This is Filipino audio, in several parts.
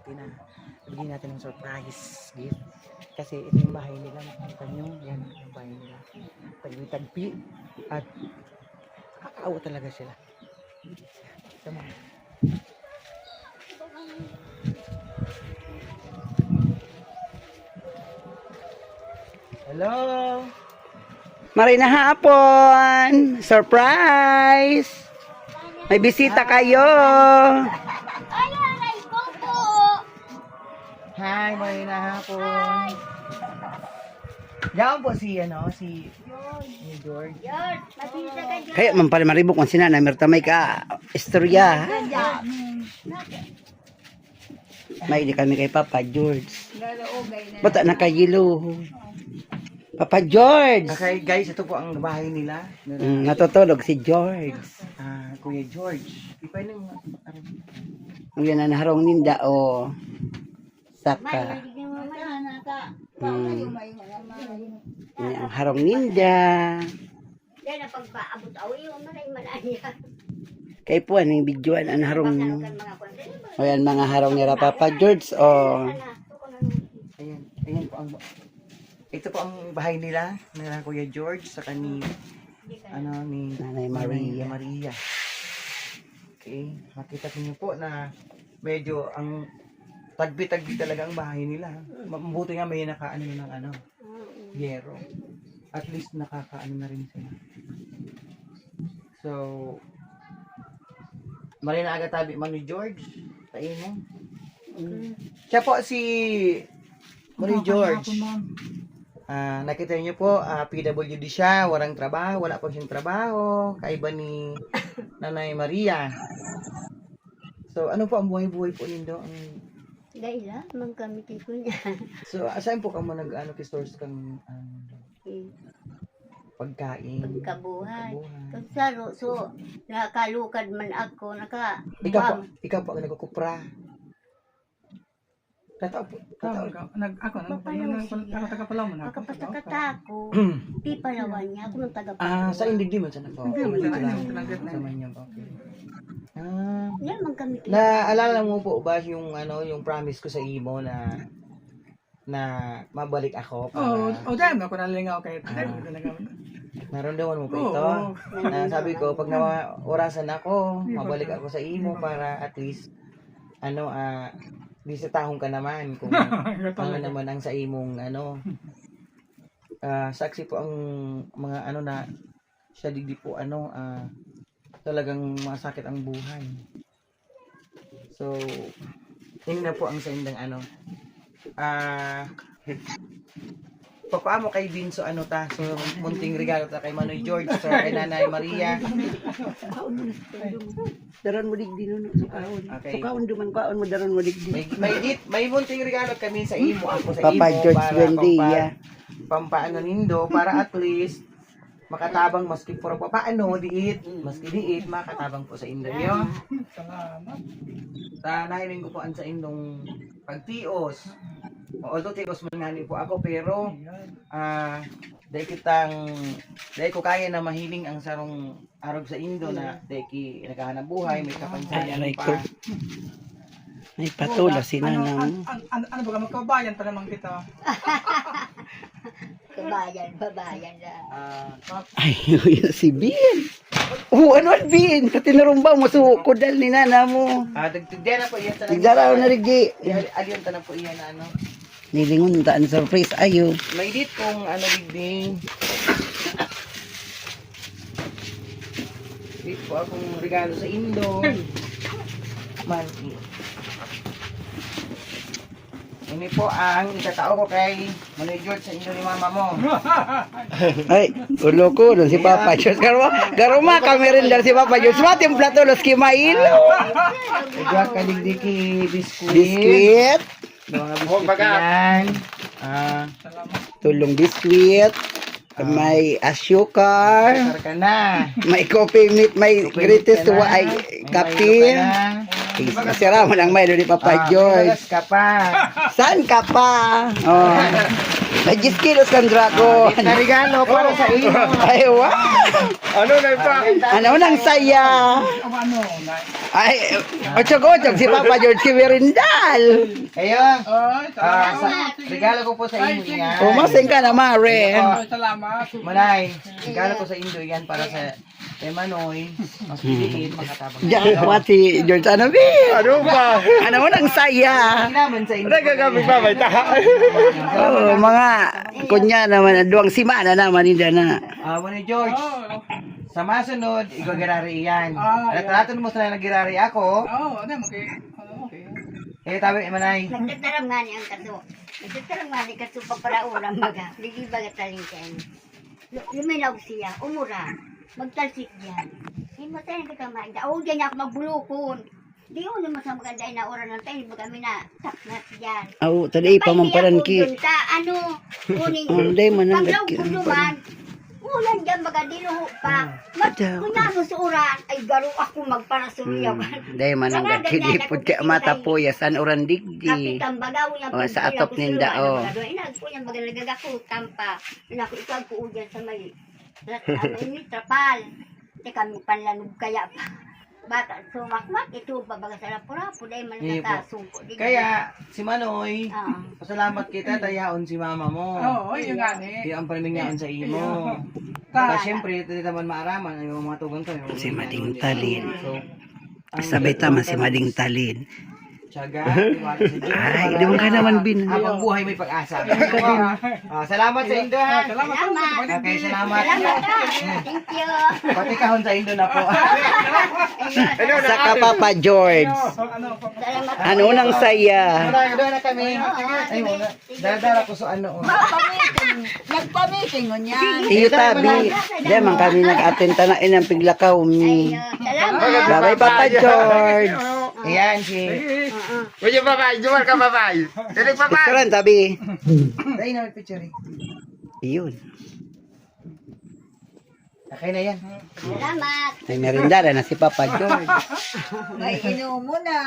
natin na bigyan natin ng surprise gift. Kasi ito yung bahay nila. Makikita nyo, yan yung bahay nila. Tagpi-tagpi. At kakaawa talaga sila. Sama. Hello! Marina hapon! Surprise! May bisita kayo! Hi, Marina hapon. Yan po si, ano, si, ni George. Kaya man pala maribok man sina na merta may ka istorya. May di kami kay Papa George. Bata na kayilo. Papa George! Okay, guys, ito po ang bahay nila. Mm, natutulog si George. Ah, Kuya George. Ipa yung, ano, Ang yan na naharong ninda o saka. Bigyan mo man. Mm, yan ang harong ninda. Yan, ang pagpaabot awi yung maray malaya. Kay po ang videoan ang harong. O yan mga harong nila Papa George o. ayan, ayan po ang, ito po ang bahay nila, nila Kuya George, sa ni, ano, ni Nanay Maria. Maria. Maria. Okay, makita niyo po na medyo ang tagbi-tagbi talaga ang bahay nila. Mabuti nga may nakaano ng ano, yero. At least nakakaano na rin sila. So, mali na agad tabi man ni George. Tain mo. Siya po si Mari George. Ah, nakita niyo po, ah, PWD siya, walang trabaho, wala po siyang trabaho, kaiba ni Nanay Maria. So, ano po ang buhay-buhay po nindo? Ang Dahil lang, magkamit ko niya. So, asan po ka mo nag ano source kang um, pagkain? Pagkabuhay. Kagsaro, so, nakakalukad man ako, naka... Ikaw po, ikaw po ang nagkukupra. Katao po. Katao. Nag, ako, nag, Papalaw siya. ako taga palaw mo na. Makapatakatako. Di palawan niya, ako nang taga Ah, sa indig di man siya na po. Hindi, man siya na- Sa- hindi, tinanggap na Ah, Yan, magkamit Naalala mo po ba yung ano yung promise ko sa imo na na mabalik ako Oo, para oh, dahil ako nalingaw kayo. Dahil ko nagamit. naramdaman mo po Oo, ito? oo. na sabi ko pag nawa orasan ako mabalik ako sa imo para at least ano ah di sa tahong ka naman kung ano naman ang sa imong ano. Ah saksi po ang mga ano na siya digdi po ano ah talagang masakit ang buhay so yun na po ang sa indang ano ah papaamo kay Vinso ano ta so munting regalo ta kay Manoy George so kay Nanay Maria Daron mo digdi nun. Sukaon. Okay. Sukaon duman kaon mo daron mo digdi. may may git may munting regalo kami sa imo ako sa Papa imo George para Buendia. pampa, pampaano nindo para at least makatabang maski puro pa paano diit maski diit makatabang po sa indo nyo Salamat. ta nahiling ko po an sa indong pagtios although tios man nga ni po ako pero ah dahil kitang dahil ko kaya na mahiling ang sarong arog sa indo na dahil ki naghahanap buhay may Ay, kapansanan aray pa ko. May patula si Ano, nanang. ano, ano, ano ba, magkabayan pa naman kita. Kabayan, babayan. Ah, Ay, yun si Bin. Oh, ano ang Bin? Katinarumba mo sa kudal ni nana mo. ah dagdigyan na po iyan ta Tigdaraw na rigi. Aliyon ta na po iyan na ano Nilingon taan surprise ayo. May dit kung ano digding. Dit po akong regalo sa Indo. Manti. Ini po ang itatao ko kay Manoy George sa Indo ni mama mo. Ay, ulo ko doon si Papa Diyos. Garuma, garuma kami rin dahil si Papa Diyos. Mati yung plato los kimain. Ikaw ka digdiki biskuit. Biskuit. Mga biskuit yan. Ah, Tulong biskuit. May asyukar. May coffee meat. May greatest wa ay May kape. mayo Kasira mo lang may doon ni Papa Ah, George. ka pa. Saan ka pa? Oh. 10 kilos kang dragon. Na regalo para sa imo. Ay, wow. Ano na pa? Ano nang saya? Ano, na. Ay, ochok-ochok si Papa George si Merindal. Ayun. Ay, Ah, salamat. sa, regalo ko po sa inyo yan. Umasing ka na, Mare. Salamat. Manay, regalo ko sa inyo yan para sa kay Manoy. Mas piliin, makatabang. Diyan, what si George ano, Bi? Ano ba? Ano nang saya? Naman sa inyo. Nagagamit pa ba ita? Oh, mga kunya naman, duwang simana naman hindi na. Ah, Manay George. Oh, Sa masunod, ikaw girari yan. Ah, At raton mo sa nagirari ako. oh, ano, okay. Ano, okay. Eh, tabi, Manay. Nagtataram nga ni ang kaso. Nagtataram nga ni kaso paparauran baga. Hindi ba gataling kayo? Luminaw siya, umura. Magtalsik yan. Hindi mo tayo kita maida. O, dyan ako magbulukon. Di ko naman sa maganda na oras ng tayo. Baga mina, taknat yan. Aw, tadi pa mamparan ki. Sa ano, man ang Paglaw laki. ko naman. Ulan dyan baga dinuho pa. Mat, Ada. kunya mo sa uran. Ay, garo ako magparasuyaw. Dahil man ang gakilipod ka mata po ya san oran digdi. Kapitan bagaw niya. Oh, sa atop ninda, oh. Ina ko niya baga nagagakutan pa. Ina ko ikaw ko udyan sa may ano ini trapal. Te kami panlanog kaya pa. Bata sumakmak ito pa baga sa rapurapo dahil man Iya po. Di- Kaya, si Manoy, Ah. pasalamat kita, dayaon si mama mo. Oo, oh, yun nga ni. Di ang pamingaan sa imo. Kaya syempre, ito naman maaraman, ay mga tugang ko. Si Mading Talin. So, ang- Sabay tama si Mading Talin. Tiyaga, tiwala sa Diyos. Ay, di mo ka naman bin. Habang buhay may pag-asa. Ah, salamat sa Indo ha. Salamat. Salamat. Okay, salamat. Salamat ah. Thank you. Pati kahon sa Indo na po. Ayun. Saka Papa George. Ano, Salamat. Ano nang saya? Doon doon na kami. Ay. Dadara ko sa ano. oh. Nagpa-meeting mo niya. Iyo tabi. Di man kami nag-attend na inang piglakaw mi. Salamat. Bye Papa George. Ayan si... Medyo babay, jumal ka babay. Dinig babay. Picturean tabi. Dahil na picture eh. Iyon. Okay na yan. Salamat. May merindara na si Papa George. May inumo na.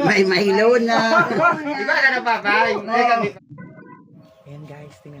May mahilaw na. Di ba ka na kami Ayan guys, tingnan